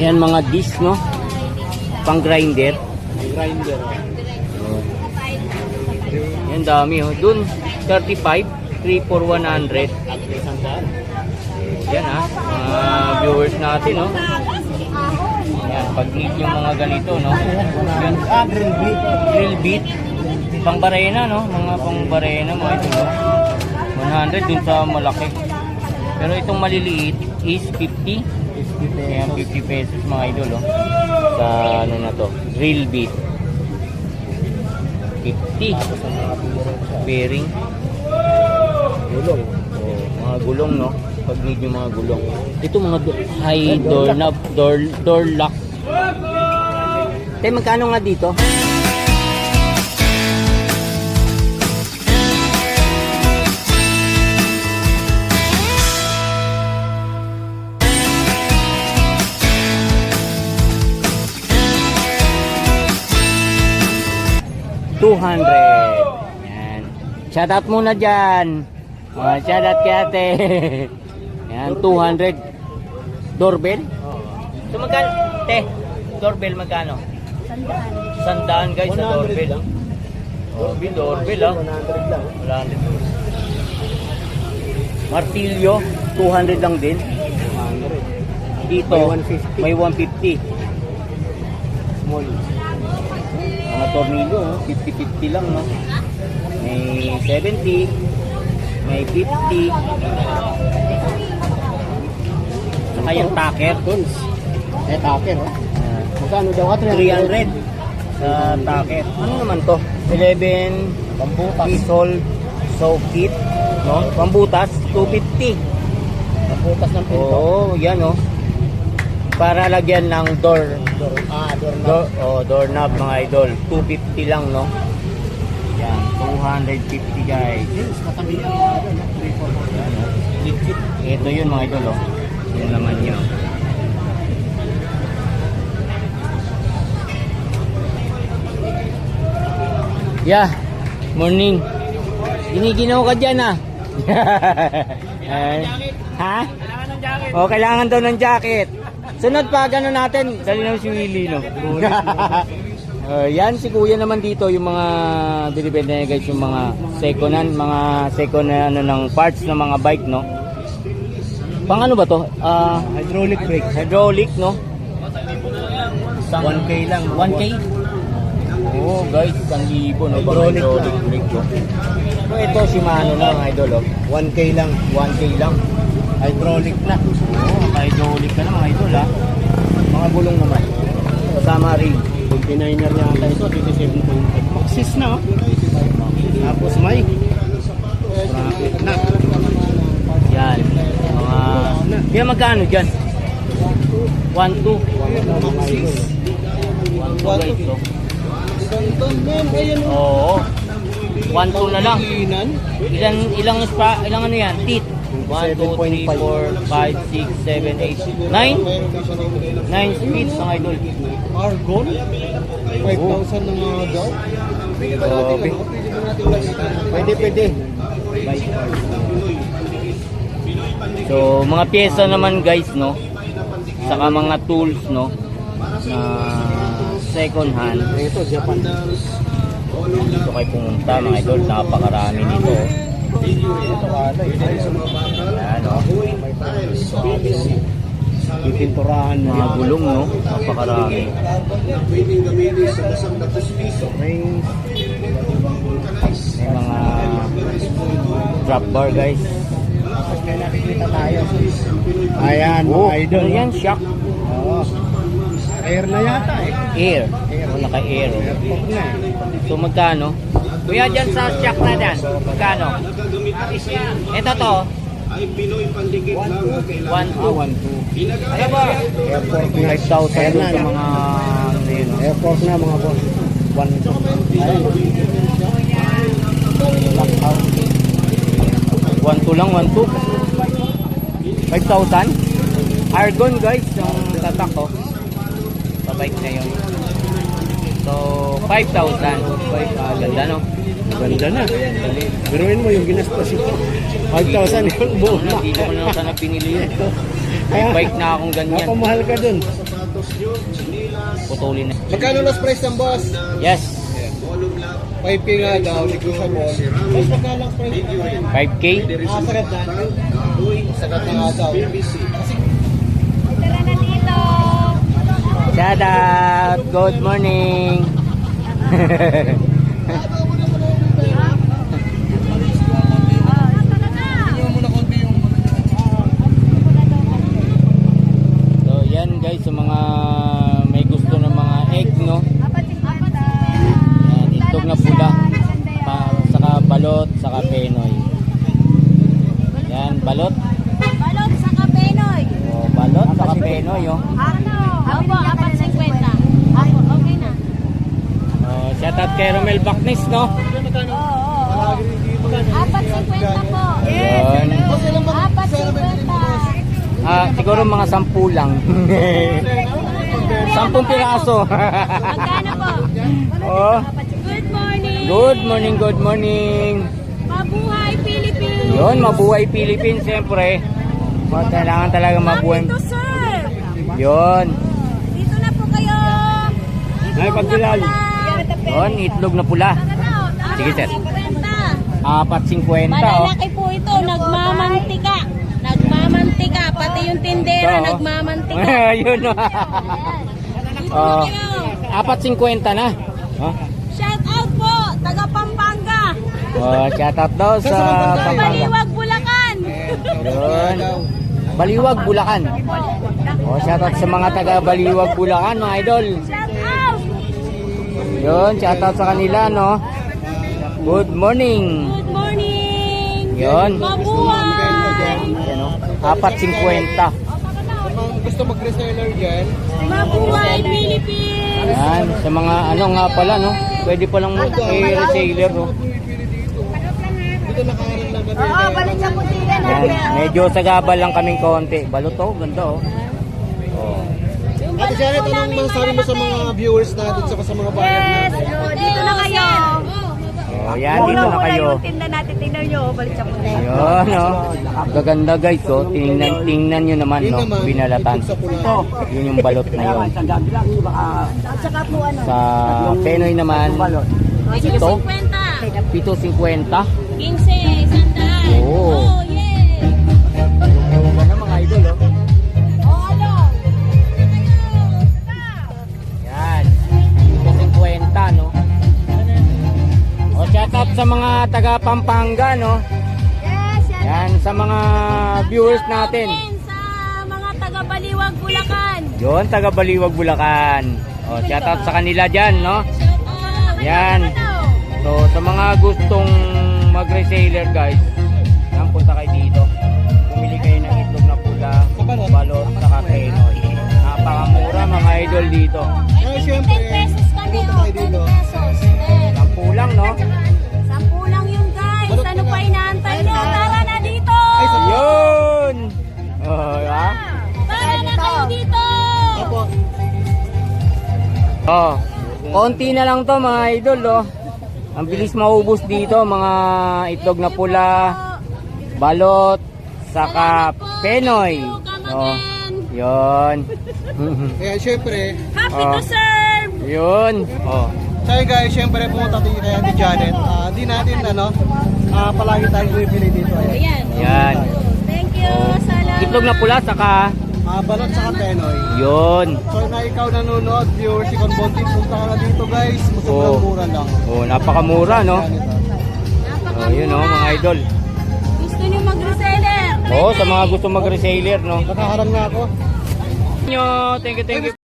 Yan mga disc, no? Pang grinder. Grinder. Yan dami, oh. Dun, 35, 3 for 100. At isang daan. Yan, ha. Mga viewers natin, no? Yan, pag need yung mga ganito, no? Yan, Ah, grill beef. drill bit. Pang barena, no? Mga pang barena, mga ito, no? 100 dun sa malaki. Pero itong maliliit is 50. 50 Ayan, pesos. 50 pesos mga idol, oh. Sa ano na to, drill bit. 50. Tapos ang mga biro siya. Bearing. Gulong. Oh, mga gulong, no? Pag need yung mga gulong. Ito mga high door knob, door, door lock. Te, magkano nga dito? Two hundred. Yan. Shout out muna dyan. Oh, shout out kay ate. Yan, 200. Doorbell? So magkano? Te, doorbell magkano? Sandaan. Sandaan guys sa 100 doorbell. Oh, bin doorbell ah. 100 lang. Wala rin. Martilyo, 200 lang din. 100. Dito, May 150. may 150. Small. Mga tornilyo, oh, 50-50 lang, no? May 70, may 50. Saka yung tacker. Tools. Eh, taker. Oh. Ah, Magkano daw ka? 300 sa tacker. Ano naman to? 11 Pambutas. pisol socket, no? Pambutas, 250. Pambutas ng pinto. Oo, yan, oh. Para lagyan ng door. Door. Ah, door na. Door, oh, doorknob mga idol. 250 lang, no? Yan, 250 guys. Yes, katabi yan. Ano, 3, 4, Yan, oh. Legit. Ito yun mga idol, oh. Yung laman oh. Yeah, morning. Giniginaw ka dyan ah. Ha? O, kailangan daw ng jacket. Sunod pa, gano'n natin. Dali naman si Willie, no? Uh, yan, si Kuya naman dito, yung mga binibenta niya guys, yung mga second hand, mga second hand ano, ng parts ng mga bike, no? Pang ano ba to? Ah, Hydraulic brake. hydraulic, no? 1K lang. 1K? Oo, oh, guys, 1,000 no? Pang Hydraulic hydraulic brake, no? So, ito, Shimano na, idol, oh. 1K lang. 1K lang. Hydraulic na. Oo, hydraulic ka na, mga idol, ha? Mga gulong naman. Kasama rin. 29er yata ito. 27.5. Maxis na. Oh. Tapos may bracket na. Yan. Mga... Yan, magkano dyan? 1, 2. Maxis. 1, 2, guys, oh. Ganito men. Ayan Oo. 1, 2 na lang. Inan. Ilan, ilang spa, ilang ano yan? Teeth? 1, 2, 3, 4, 5, 6, 7, 8, 9? 9 speeds mga idol. Argon. 5,000 na mga daw. Grabe. Pwede, pwede. So, mga pyesa naman guys, no? Saka mga tools, no? Na second hand. Ito, Japan. Dito kayo pumunta mga idol. Napakarami nito. Ito, ano, Ayan, no? Pipinturahan na Mga gulong, no? Napakarami. May May mga drop bar guys. may nakikita tayo. Ayan, Oh, idol. ano yan? Shock. Oo. Air na yata eh. Air. Oh, naka-air. Airport na eh. So magkano? Kuya dyan sa shock na dyan, magkano? Ito to, 1, 2. Ah, 1, 2. Ano ba? Airport na. 5,000 Air doon na. sa mga ano? Airport na mga boss. 1, 2. Ayan. Lockout. 1, 2 lang, 1, 2. 5,000? Argon guys, yung tatak ko. Sa bike na yun. So, 5,000. Ah, ganda no? Ganda na. Biruin mo yung ginastos ito. 5,000 yung buo na. Hindi ko na sana pinili yun. May bike na akong ganyan. napamahal ka dun. Putulin na. Magkano last price ng boss? Yes, 5K nga daw, negotiable. Boss, magkano last price? 5K. Ah, sagat na. Sagat na nga daw. Tara na dito. Shout out. Good morning. so yan guys, sa mga may gusto ng mga egg no. Yan, itlog na pula. Pa, saka balot, saka penoy. Yan, balot. Balot sa Kapenoy. O, balot, saka penoy oh. Ano? Opo, apat si Kwenta. Opo, okay na. Out kay Romel Baknis no. Oo, oo. Apat si Kwenta po. Ayun. Apat si Kwenta. Ah, siguro mga sampu lang. Sampung piraso. Magkano po? oh, Good morning. good morning, good morning. Mabuhay Philippines. Yun, mabuhay Philippines siyempre. Kailangan talaga mabuhay. Dito, sir. Yun. Dito na po kayo. Ay, pagbilal. Yun, itlog na pula. Sige, sir. Apat 50 oh. Malalaki po ito, nagmamantika. Nagmamantika, pati yung tindera Ito, oh. nagmamantika. Yun oh. Oh. na kayo. Apat 50 na. Oh. Shout out po, taga Pampanga. Oh, shout out daw sa Pampanga. Baliwag, Bulacan. Yun. Baliwag, Bulacan. Oh, shout out sa mga taga Baliwag, Bulacan, mga idol. Shout out. Yun, shout out sa kanila, no. Good morning. Good morning. Yun. Mabuhay. Yan, oh. Apat 50. Gusto mag-reseller dyan? Mabuhay Philippines. Yan, sa mga ano nga pala, no. Pwede pa lang mag-reseller, no. Dito nakaharap lang kami. Oo, balik sa putina Yan, medyo sagabal lang kaming konti. Balot, oh, ganda, oh. Oh. Ate Janet, anong masasabi mo sa mga viewers natin sa sa mga buyer Yes, natin? dito na kayo. Oh, yan, dito na kayo. yung tinda natin, tingnan nyo, balik sa putina. Yun, no. Gaganda guys, oh. Tingnan, tingnan nyo naman, Yun no. naman, Binalatan. itlog sa pula. Yun yung balot na yun. At saka po ano, Sa Penoy naman, ito, 50. 7.50. 15, sandaan. Oo. Sa mga taga Pampanga, no. Yes, yan. Yan, sa mga viewers natin. Sa mga taga Baliwag, Bulacan. Yun, taga Baliwag, Bulacan. O, shout out sa kanila dyan, no. Shout. Yan. Ano? So, sa mga gustong mag-reseller, guys, yan, punta kayo dito. Pumili kayo ng itlog na pula, balot, saka penoy. Napakamura, mga idol dito. Eh, syempre, 10 pesos kami, pumunta oh. kayo 10 dito. pesos. Eh. Sampu lang, no? Oh, konti na lang to mga idol, oh. Ang bilis maubos dito, mga itlog na pula, balot, saka penoy. Oh, yun. kaya syempre, Happy Oh. to serve! yun. Oh. tayo guys, syempre pumunta tayo kay Ate Janet. Ah, di natin, ano, ah, palagi tayong bibili dito. Ayan. Ayan. Yan. Thank you. Salamat. Itlog na pula, saka Ah, balot sa Penoy. yun. So na ikaw nanonood, viewers, ikaw Bonti, punta ka na dito guys. Sobrang Oh. mura lang. Oh, napakamura, no? Ah. Oh, yun, oh, mga idol. Gusto niyo mag-reseller? Oh, sa mga gusto mag-reseller, no? Nakaharang na ako. Nyo, thank you, thank you.